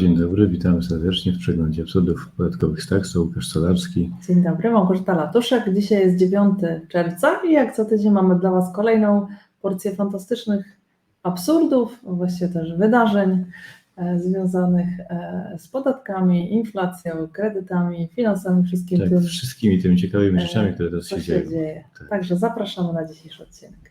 Dzień dobry, witamy serdecznie w przeglądzie absurdów podatkowych z taksu. Łukasz Solarski. Dzień dobry, Małgorzata Latuszek. Dzisiaj jest 9 czerwca i jak co tydzień mamy dla Was kolejną porcję fantastycznych absurdów, właściwie też wydarzeń e, związanych e, z podatkami, inflacją, kredytami, finansami, wszystkim Tak, tym, wszystkimi tymi ciekawymi e, rzeczami, które teraz się się dzieją. dzieje. Tak. Także zapraszamy na dzisiejszy odcinek.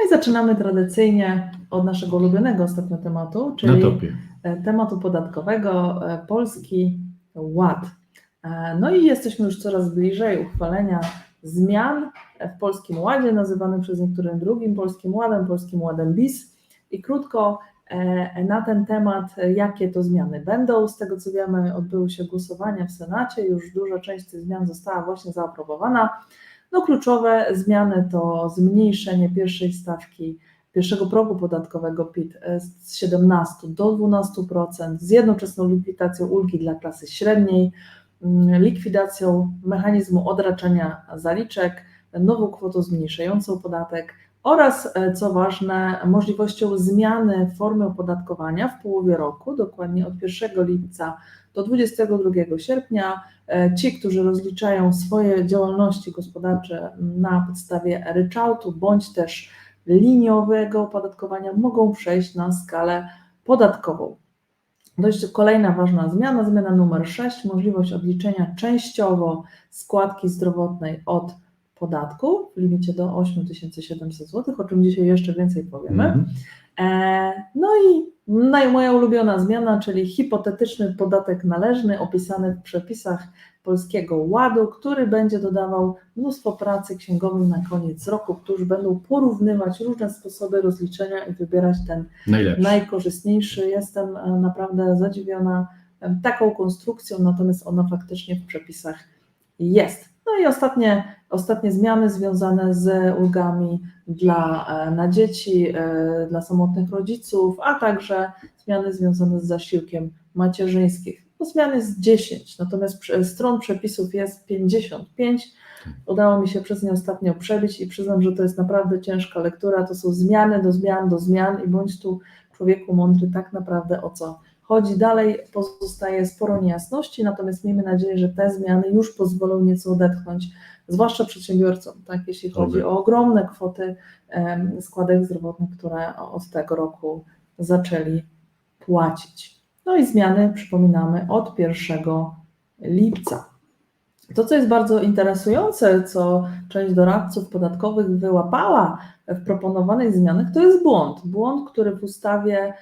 No i zaczynamy tradycyjnie od naszego ulubionego ostatnio tematu, Na czyli topie. e, tematu podatkowego e, Polski Ład. E, No i jesteśmy już coraz bliżej uchwalenia zmian w Polskim Ładzie, nazywanym przez niektórych drugim Polskim Ładem, Polskim Ładem BIS. I krótko na ten temat, jakie to zmiany będą. Z tego co wiemy, odbyły się głosowania w Senacie, już duża część tych zmian została właśnie zaaprobowana. No kluczowe zmiany to zmniejszenie pierwszej stawki pierwszego progu podatkowego PIT z 17 do 12%, z jednoczesną likwidacją ulgi dla klasy średniej, mm, likwidacją mechanizmu odraczania zaliczek, nową kwotą zmniejszającą podatek oraz, e, co ważne, możliwością zmiany formy opodatkowania w połowie roku, dokładnie od 1 lipca do 22 sierpnia. E, Ci, którzy rozliczają swoje działalności gospodarcze na podstawie ryczałtu bądź też liniowego opodatkowania mogą przejść na skalę podatkową. Dość kolejna ważna zmiana, zmiana numer 6, możliwość odliczenia częściowo składki zdrowotnej od podatku w limicie do 8700 zł, o czym dzisiaj jeszcze więcej powiemy. Mhm. E, No i moja ulubiona zmiana, czyli hipotetyczny podatek należny opisany w przepisach Polskiego Ładu, który będzie dodawał mnóstwo pracy księgowym na koniec roku, którzy będą porównywać różne sposoby rozliczenia i wybierać ten Najlepszy. najkorzystniejszy. Jestem e, naprawdę zadziwiona taką konstrukcją, natomiast ona faktycznie w przepisach jest. No i ostatnie, ostatnie zmiany związane z ulgami dla, e, na dzieci, e, dla samotnych rodziców, a także zmiany związane z zasiłkiem macierzyńskim. No, zmian jest 10, natomiast stron przepisów jest 55. Udało mi się przez nie ostatnio przebić i przyznam, że to jest naprawdę ciężka lektura. To są zmiany do zmian do zmian i bądź tu człowieku mądry tak naprawdę o co chodzi. Dalej pozostaje sporo niejasności, natomiast miejmy nadzieję, że te zmiany już pozwolą nieco odetchnąć, zwłaszcza przedsiębiorcom, tak, jeśli chodzi o ogromne kwoty składek zdrowotnych, które od tego roku zaczęli płacić. No i zmiany, przypominamy, od 1 lipca. To, co jest bardzo interesujące, co część doradców podatkowych wyłapała w proponowanych zmianach, to jest błąd. Błąd, który w ustawie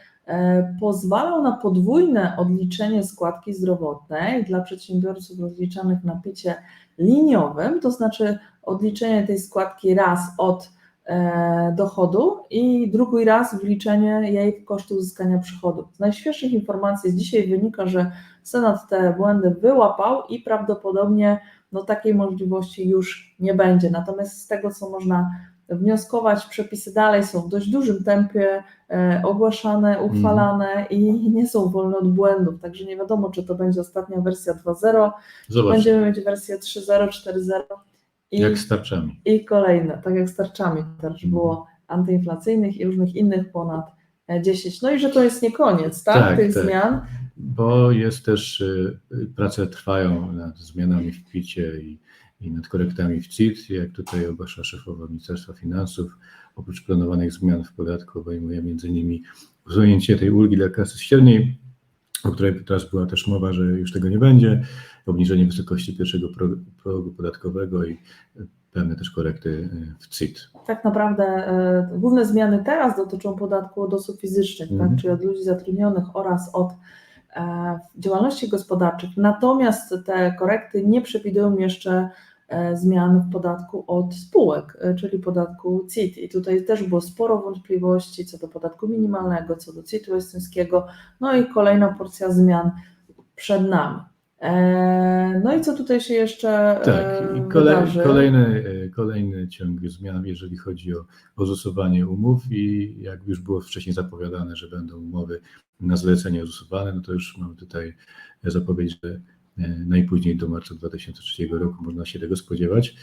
pozwalał na podwójne odliczenie składki zdrowotnej dla przedsiębiorców rozliczanych na picie liniowym, to znaczy odliczenie tej składki raz od e, dochodu i drugi raz wliczenie jej w koszty uzyskania przychodu. Z najświeższych informacji z dzisiaj wynika, że Senat te błędy wyłapał i prawdopodobnie no, takiej możliwości już nie będzie. Natomiast z tego, co można wnioskować, przepisy dalej są w dość dużym tempie e, ogłaszane, uchwalane i nie są wolne od błędów. Także nie wiadomo, czy to będzie ostatnia wersja 2.0, Zobacz, będziemy mieć wersję 3.0, 4.0 i, jak z tarczami. i kolejne, tak jak z tarczami też było antyinflacyjnych i różnych innych ponad e, 10. No i że to jest nie koniec tak, Tak, tych tak. zmian. Bo jest też, y, prace trwają nad zmianami w PIT-cie i, i nad korektami w CIT, jak tutaj ogłasza szefowa Ministerstwa Finansów. Oprócz planowanych zmian w podatku obejmuje m.in. usunięcie tej ulgi dla klasy średniej, o której teraz była też mowa, że już tego nie będzie, obniżenie wysokości pierwszego progu, podatkowego i y, pewne też korekty y, w CIT. tak naprawdę e, główne zmiany teraz dotyczą podatku od osób fizycznych, Mhm. tak, czyli od ludzi zatrudnionych oraz od e, działalności gospodarczych. Natomiast te korekty nie przewidują jeszcze zmian w podatku od spółek, e, czyli podatku CIT. I tutaj też było sporo wątpliwości co do podatku minimalnego, co do CIT-u estońskiego. No i kolejna porcja zmian przed nami. E, No i co tutaj się jeszcze Tak, e, i kolej, kolejny, e, kolejny ciąg zmian, jeżeli chodzi o, o umów i jak już było wcześniej zapowiadane, że będą umowy na zlecenie zasuwane, no to już mamy tutaj zapowiedź, że e, najpóźniej do marca 2003 roku można się tego spodziewać.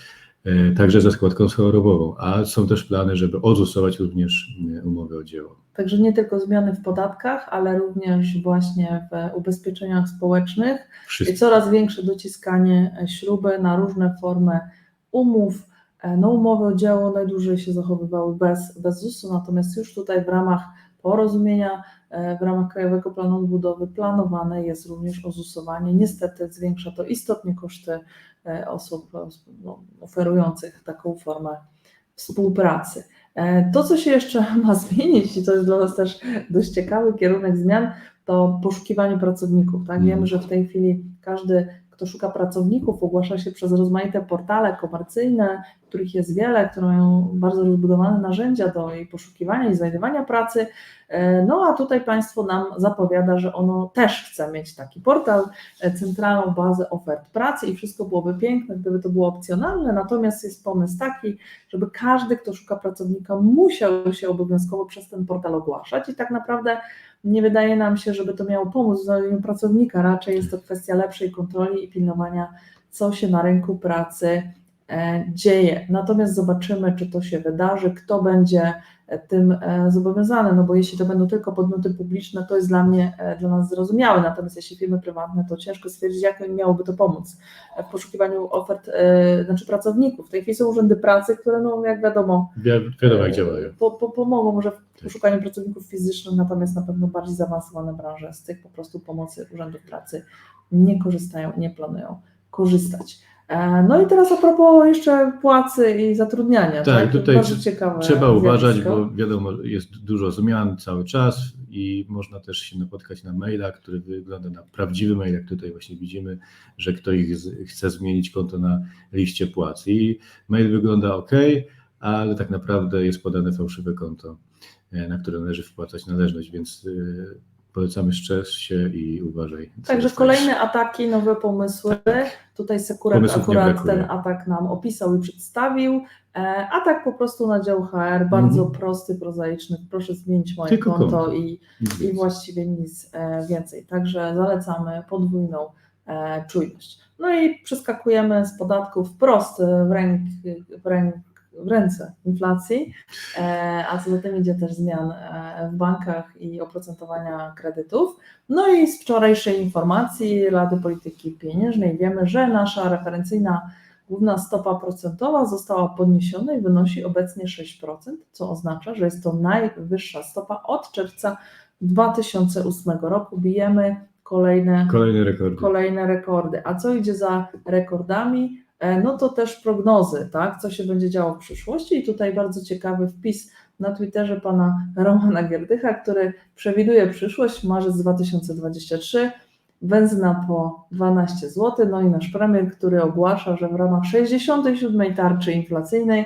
e, także ze składką chorobową, a są też plany, żeby odzusować również e, umowy o dzieło. Także nie tylko zmiany w podatkach, ale również właśnie w ubezpieczeniach społecznych i Wszystko. coraz większe dociskanie e, śruby na różne formy umów. E, No, umowy o dzieło najdłużej się zachowywały bez, bez ZUS-u, natomiast już tutaj w ramach porozumienia, e, w ramach Krajowego Planu Odbudowy planowane jest również ozusowanie. Niestety zwiększa to istotnie koszty e, osób e, no, oferujących taką formę współpracy. E, To, co się jeszcze ma zmienić, i to jest dla nas też dość ciekawy kierunek zmian, to poszukiwanie pracowników. Tak? Mhm. Wiemy, że w tej chwili każdy, kto szuka pracowników, ogłasza się przez rozmaite portale komercyjne, których jest wiele, które mają bardzo rozbudowane narzędzia do jej poszukiwania i znajdywania pracy. E, No a tutaj państwo nam zapowiada, że ono też chce mieć taki portal, e, centralną bazę ofert pracy i wszystko byłoby piękne, gdyby to było opcjonalne, natomiast jest pomysł taki, żeby każdy, kto szuka pracownika, musiał się obowiązkowo przez ten portal ogłaszać i tak naprawdę nie wydaje nam się, żeby to miało pomóc w znalezieniu pracownika, raczej jest to kwestia lepszej kontroli i pilnowania, co się na rynku pracy dzieje. Natomiast zobaczymy, czy to się wydarzy, kto będzie e, tym e, zobowiązany, no bo jeśli to będą tylko podmioty publiczne, to jest dla mnie, e, dla nas zrozumiałe, natomiast jeśli firmy prywatne, to ciężko stwierdzić, jak im miałoby to pomóc w poszukiwaniu ofert, e, znaczy pracowników. W tej chwili są urzędy pracy, które, no jak wiadomo, Wi- Wiadomo, jak działają. po, po, pomogą może w poszukaniu pracowników fizycznych, natomiast na pewno bardziej zaawansowane branże z tych po prostu pomocy urzędów pracy nie korzystają, nie planują korzystać. E, No i teraz a propos jeszcze płacy i zatrudniania. Tak, To tutaj Trzeba uważać, zjawisko. bo wiadomo, jest dużo zmian cały czas i można też się napotkać na maila, który wygląda na prawdziwy mail, jak tutaj właśnie widzimy, że ktoś chce zmienić konto na liście płac. I mail wygląda ok, ale tak naprawdę jest podane fałszywe konto, e, na które należy wpłacać należność, więc e, polecamy strzeż się i uważaj. Także kolejne ataki, nowe pomysły. Tutaj Sekurat Pomysłów nie akurat ten atak nam opisał i przedstawił. E, Atak po prostu na dział HR, bardzo Mhm. prosty, prozaiczny. Proszę zmienić moje Tylko konto, konto. i Nic i właściwie nic e, więcej. Także zalecamy podwójną e, czujność. No i przeskakujemy z podatków wprost w, ręk, w, ręk, w ręce inflacji, e, a co za tym idzie też zmian e, w bankach i oprocentowania kredytów. No i z wczorajszej informacji Rady Polityki Pieniężnej wiemy, że nasza referencyjna główna stopa procentowa została podniesiona i wynosi obecnie 6%, co oznacza, że jest to najwyższa stopa od czerwca 2008 roku. Bijemy kolejne, Kolejny rekord. kolejne rekordy. A co idzie za rekordami? E, No to też prognozy, tak? Co się będzie działo w przyszłości. I tutaj bardzo ciekawy wpis na Twitterze pana Romana Gierdycha, który przewiduje przyszłość, marzec 2023, benzyna po 12 zł, no i nasz premier, który ogłasza, że w ramach 67 tarczy inflacyjnej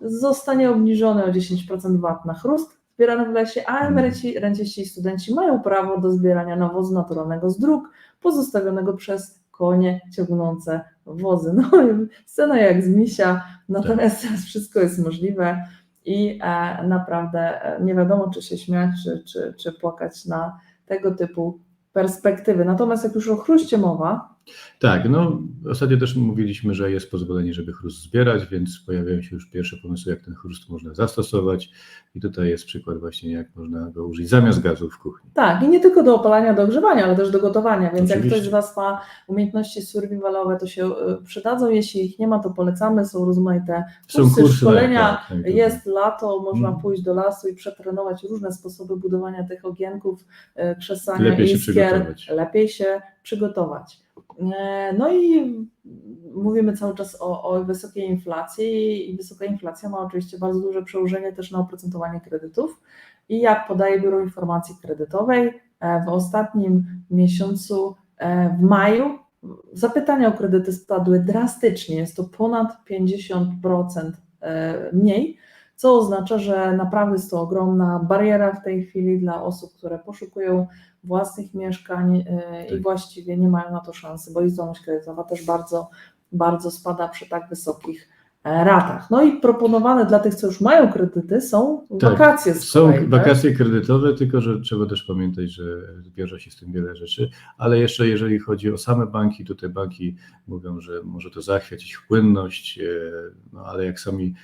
zostanie obniżony o 10% VAT na chrust zbierany w lesie, a emeryci, renciści i studenci mają prawo do zbierania nawozu naturalnego z dróg pozostawionego przez konie ciągnące wozy. No scena jak z misia, natomiast teraz wszystko jest możliwe i e, naprawdę e, nie wiadomo, czy się śmiać, czy, czy, czy płakać na tego typu perspektywy. Natomiast jak już o chruście mowa, Tak, no ostatnio też mówiliśmy, że jest pozwolenie, żeby chrust zbierać, więc pojawiają się już pierwsze pomysły, jak ten chrust można zastosować i tutaj jest przykład właśnie, jak można go użyć zamiast gazu w kuchni. Tak, i nie tylko do opalania, do ogrzewania, ale też do gotowania, więc jak Oczywiście. ktoś z Was ma umiejętności survivalowe, to się y, przydadzą, jeśli ich nie ma, to polecamy, są rozmaite Są kursy, kursy szkolenia, tak, na YouTube. jest lato, można Mhm. pójść do lasu i przetrenować różne sposoby budowania tych ogienków, y, krzesania Lepiej iskier, lepiej się przygotować. E, No i mówimy cały czas o, o wysokiej inflacji i wysoka inflacja ma oczywiście bardzo duże przełożenie też na oprocentowanie kredytów. I jak podaje Biuro Informacji Kredytowej, e, w ostatnim miesiącu, e, w maju, zapytania o kredyty spadły drastycznie, jest to ponad 50% e, mniej, co oznacza, że naprawdę jest to ogromna bariera w tej chwili dla osób, które poszukują własnych mieszkań e, i Tak. właściwie nie mają na to szansy, bo ich zdolność kredytowa też bardzo, bardzo spada przy tak wysokich e, ratach. No i proponowane dla tych, co już mają kredyty, są Tak, wakacje z Są kolei, tak? wakacje kredytowe, tylko że trzeba też pamiętać, że wiąże się z tym wiele rzeczy. Ale jeszcze jeżeli chodzi o same banki, tutaj banki mówią, że może to zachwiać ich płynność, e, no ale jak sami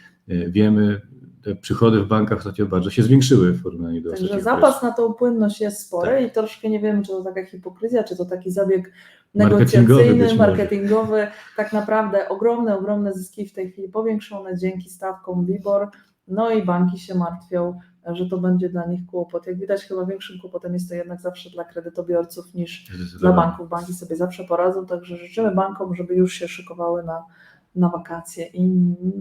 wiemy, te przychody w bankach ostatnio bardzo się zwiększyły w porównaniu do Także zapas na tą płynność jest spory Tak. i troszkę nie wiemy, czy to taka hipokryzja, czy to taki zabieg negocjacyjny, marketingowy. Tak naprawdę ogromne, ogromne zyski w tej chwili powiększone dzięki stawkom WIBOR. No i banki się martwią, że to będzie dla nich kłopot. Jak widać, chyba większym kłopotem jest to jednak zawsze dla kredytobiorców niż dla banków. Banki sobie zawsze poradzą, także życzymy bankom, żeby już się szykowały na, na wakacje i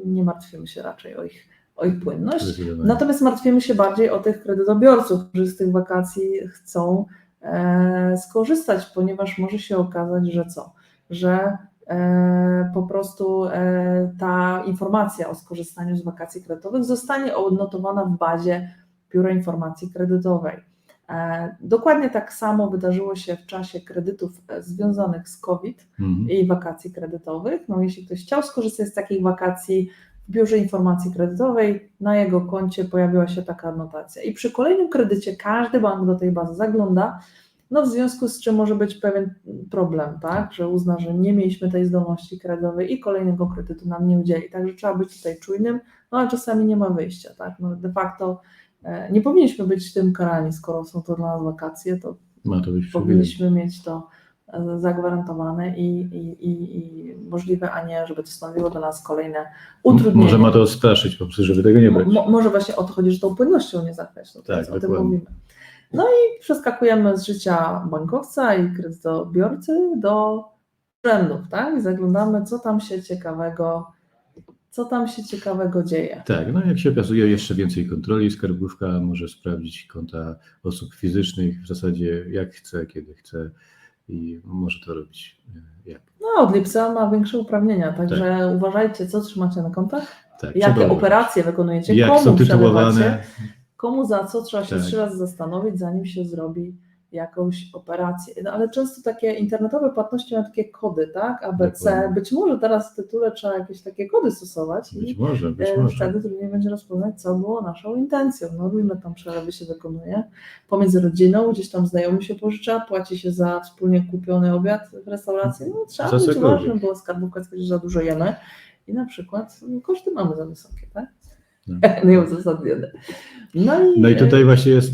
nie martwimy się raczej o ich, o ich płynność. Natomiast martwimy się bardziej o tych kredytobiorców, którzy z tych wakacji chcą e, skorzystać, ponieważ może się okazać, że co? Że e, po prostu e, ta informacja o skorzystaniu z wakacji kredytowych zostanie odnotowana w bazie Biura Informacji Kredytowej. E, dokładnie tak samo wydarzyło się w czasie kredytów e, związanych z COVID Mhm. i wakacji kredytowych. No, jeśli ktoś chciał skorzystać z takich wakacji w biurze informacji kredytowej, na jego koncie pojawiła się taka anotacja. I przy kolejnym kredycie każdy bank do tej bazy zagląda, no w związku z czym może być pewien problem, tak, że uzna, że nie mieliśmy tej zdolności kredytowej i kolejnego kredytu nam nie udzieli. Także trzeba być tutaj czujnym, no ale czasami nie ma wyjścia, tak. No, de facto nie powinniśmy być tym karani, skoro są to dla nas wakacje, to Ma to powinniśmy mieć to e, zagwarantowane i, i, i, i możliwe, a nie, żeby to stanowiło dla nas kolejne utrudnienie. Może ma to odstraszyć po prostu, żeby tego nie brać. Mo, może właśnie o to chodzi, że tą płynnością nie zachwiać. No, Tak, o tym mówimy. No i przeskakujemy z życia bankowca i kredytobiorcy do urzędów, tak? I zaglądamy, co tam się ciekawego, co tam się ciekawego dzieje. Tak, no jak się okazuje, jeszcze więcej kontroli. Skarbówka może sprawdzić konta osób fizycznych w zasadzie jak chce, kiedy chce i może to robić e, jak. No, od lipca ma większe uprawnienia, także uważajcie, co trzymacie na kontach, Tak, jakie operacje wykonujecie, Jak komu są tytułowane, komu za co trzeba się Tak. trzy razy zastanowić, zanim się zrobi jakąś operację. No, ale często takie internetowe płatności mają takie kody, tak? ABC. Dokładnie. Być może teraz w tytule trzeba jakieś takie kody stosować być i może, być e, może. wtedy trudniej będzie rozpoznać, co było naszą intencją. No różne tam przelewy się wykonuje pomiędzy rodziną, gdzieś tam znajomy się pożycza, płaci się za wspólnie kupiony obiad w restauracji. No trzeba Za być uważnym, bo skarbówka za dużo jemy i na przykład no, koszty mamy za wysokie, tak? No. Nieuzasadnione. No i, No i tutaj właśnie jest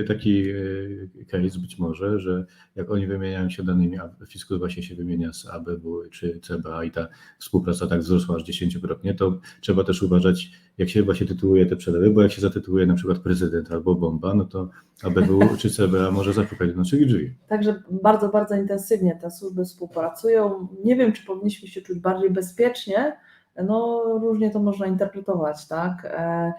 e, taki e, case być może, że jak oni wymieniają się danymi, a Fiskus właśnie się wymienia z ABW czy CBA i ta współpraca tak wzrosła aż dziesięciokrotnie, to trzeba też uważać, jak się właśnie tytułuje te przelewy, bo jak się zatytułuje na przykład prezydent albo bomba, no to ABW czy CBA może zapukać do naszych drzwi. Także bardzo, bardzo intensywnie te służby współpracują. Nie wiem, czy powinniśmy się czuć bardziej bezpiecznie. No, różnie to można interpretować, tak? E,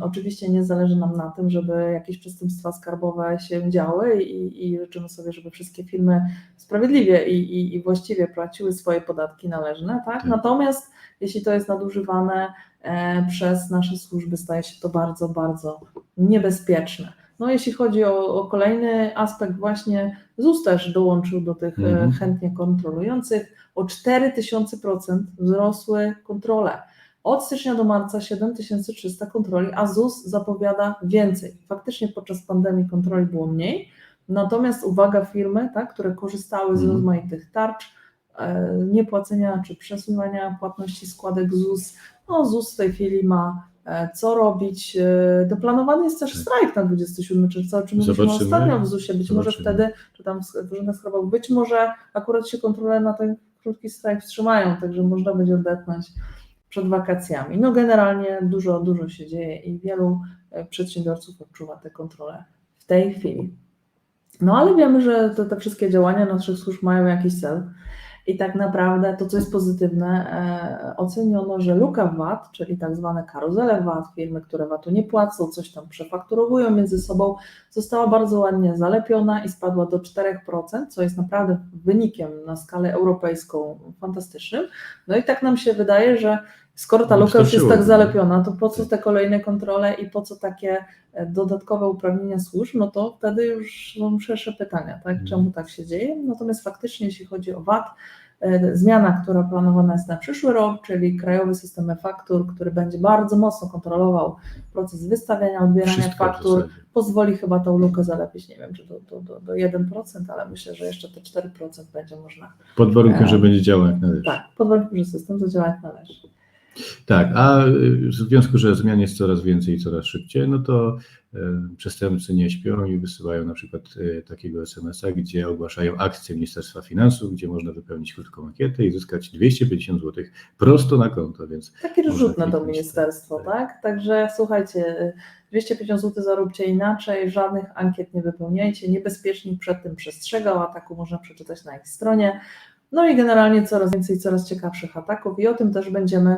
oczywiście nie zależy nam na tym, żeby jakieś przestępstwa skarbowe się działy i, i życzymy sobie, żeby wszystkie firmy sprawiedliwie i, i, i właściwie płaciły swoje podatki należne, tak? Tak. Natomiast jeśli to jest nadużywane e, przez nasze służby, staje się to bardzo, bardzo niebezpieczne. No jeśli chodzi o, o kolejny aspekt, właśnie ZUS też dołączył do tych e, Mhm. chętnie kontrolujących. O 4000% wzrosły kontrole. Od stycznia do marca 7300 kontroli, a ZUS zapowiada więcej. Faktycznie podczas pandemii kontroli było mniej, natomiast uwaga firmy, tak, które korzystały z Mhm. rozmaitych tarcz, e, niepłacenia czy przesuwania płatności składek ZUS, no ZUS w tej chwili ma co robić. E, Doplanowany jest też strajk na 27 czerwca, o czym mówiliśmy ostatnio w ZUS-ie. Być może Zobaczymy. wtedy, czy tam w urzędach skarbowych, być może akurat się kontrole na ten krótki strajk wstrzymają, także można będzie odetchnąć przed wakacjami. No generalnie dużo, dużo się dzieje i wielu e, przedsiębiorców odczuwa te kontrole w tej chwili. No ale wiemy, że te, te wszystkie działania naszych służb mają jakiś cel. I tak naprawdę to, co jest pozytywne, e, oceniono, że luka VAT, czyli tak zwane karuzele VAT, firmy, które VAT-u nie płacą, coś tam przefakturowują między sobą, została bardzo ładnie zalepiona i spadła do 4%, co jest naprawdę wynikiem na skalę europejską fantastycznym. No i tak nam się wydaje, że skoro ta No luka już jest tak wystarczyło. zalepiona, to po co te kolejne kontrole i po co takie e, dodatkowe uprawnienia służb, no to wtedy już są szersze pytania, tak? Mhm. czemu tak się dzieje. Natomiast faktycznie, jeśli chodzi o VAT, e, zmiana, która planowana jest na przyszły rok, czyli krajowy system faktur, który będzie bardzo mocno kontrolował proces wystawiania, odbierania Wszystko faktur, pozwoli chyba tą lukę zalepić, nie wiem, czy do, do, do, do 1%, ale myślę, że jeszcze te 4% będzie można. Pod warunkiem, E, że będzie działał jak należy. Tak, pod warunkiem, że system zadziała jak należy. Tak, a y, w związku, że zmian jest coraz więcej i coraz szybciej, no to y, przestępcy nie śpią i wysyłają na przykład y, takiego SMS-a, gdzie ogłaszają akcję Ministerstwa Finansów, gdzie można wypełnić krótką ankietę i zyskać 250 zł prosto na konto, więc Takie Można rzutne to ministerstwo, tak. tak? Także słuchajcie, 250 zł zaróbcie inaczej, żadnych ankiet nie wypełniajcie, niebezpiecznik przed tym przestrzegał, ataku można przeczytać na ich stronie. No i generalnie coraz więcej, coraz ciekawszych ataków i o tym też będziemy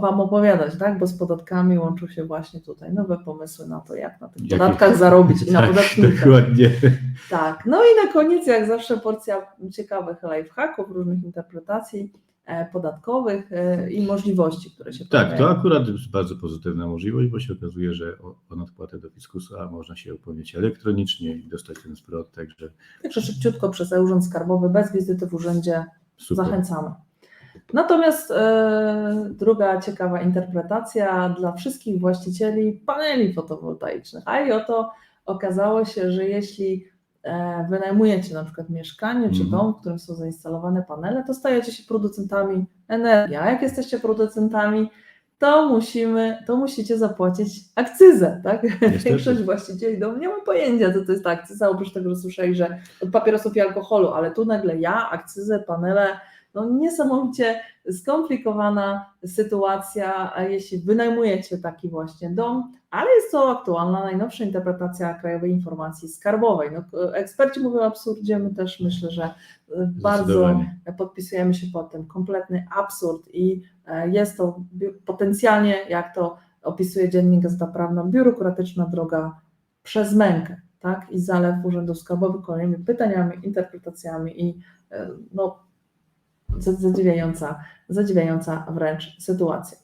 Wam opowiadać, tak? Bo z podatkami łączą się właśnie tutaj nowe pomysły na to, jak na tych podatkach zarobić i na tak, podatnikach. dokładnie. Tak, no i na koniec, jak zawsze, porcja ciekawych lifehacków, różnych interpretacji podatkowych e, i możliwości, które się Tak, to pojawiają. akurat jest bardzo pozytywna możliwość, bo się okazuje, że o, nadpłatę do fiskusa można się upomnieć elektronicznie i dostać ten zwrot, także Także szybciutko przez e-Urząd Skarbowy, bez wizyty w urzędzie super. zachęcamy. Natomiast e, druga ciekawa interpretacja dla wszystkich właścicieli paneli fotowoltaicznych. A i oto okazało się, że jeśli e, wynajmujecie na przykład mieszkanie czy Mhm. dom, w którym są zainstalowane panele, to stajecie się producentami energii. A jak jesteście producentami, to musimy, to musicie zapłacić akcyzę, tak? Niestety. Większość właścicieli domu nie ma pojęcia, co to jest ta akcyza, oprócz tego, że słyszeli, że od papierosów i alkoholu, ale tu nagle ja, akcyzę, panele, no niesamowicie skomplikowana sytuacja, jeśli wynajmujecie taki właśnie dom, ale jest to aktualna, najnowsza interpretacja Krajowej Informacji Skarbowej. No, eksperci mówią o absurdzie, my też myślę, że e, bardzo podpisujemy się pod tym. Kompletny absurd i e, jest to potencjalnie, jak to opisuje dziennik Gazeta Prawna, biurokratyczna droga przez mękę, tak? I zalew urzędów skarbowych kolejnymi pytaniami, interpretacjami i e, no, zadziwiająca, zadziwiająca wręcz sytuacja.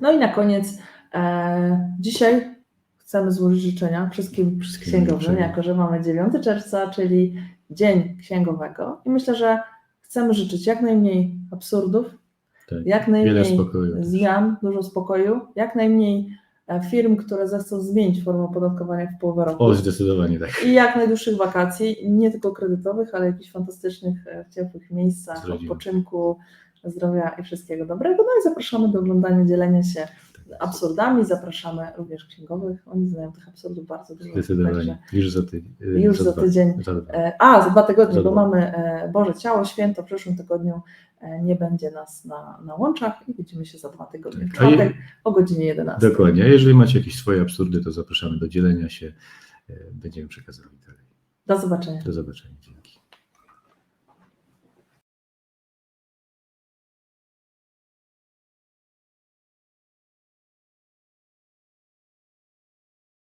No i na koniec e, dzisiaj chcemy złożyć życzenia wszystkim księgowym, jako że mamy 9 czerwca, czyli Dzień Księgowego i myślę, że chcemy życzyć jak najmniej absurdów, Tak. jak najmniej zmian, dużo spokoju, jak najmniej firm, które zechcą zmienić formę opodatkowania w połowę roku O, zdecydowanie tak. i jak najdłuższych wakacji, nie tylko kredytowych, ale jakichś fantastycznych, e, ciepłych miejscach, odpoczynku, zdrowia i wszystkiego dobrego. No i zapraszamy do oglądania, dzielenia się absurdami, zapraszamy również księgowych, oni znają tych absurdów bardzo dużo. Zdecydowanie. Już za tydzień. już za tydzień. Za. E, A, za dwa tygodnie, Za bo dwa. mamy e, Boże Ciało, święto, w przyszłym tygodniu e, nie będzie nas na, na łączach i widzimy się za dwa tygodnie w Tak. Je- o godzinie 11. Dokładnie. A jeżeli macie jakieś swoje absurdy, to zapraszamy do dzielenia się. Będziemy przekazywali dalej. Do zobaczenia. Do zobaczenia.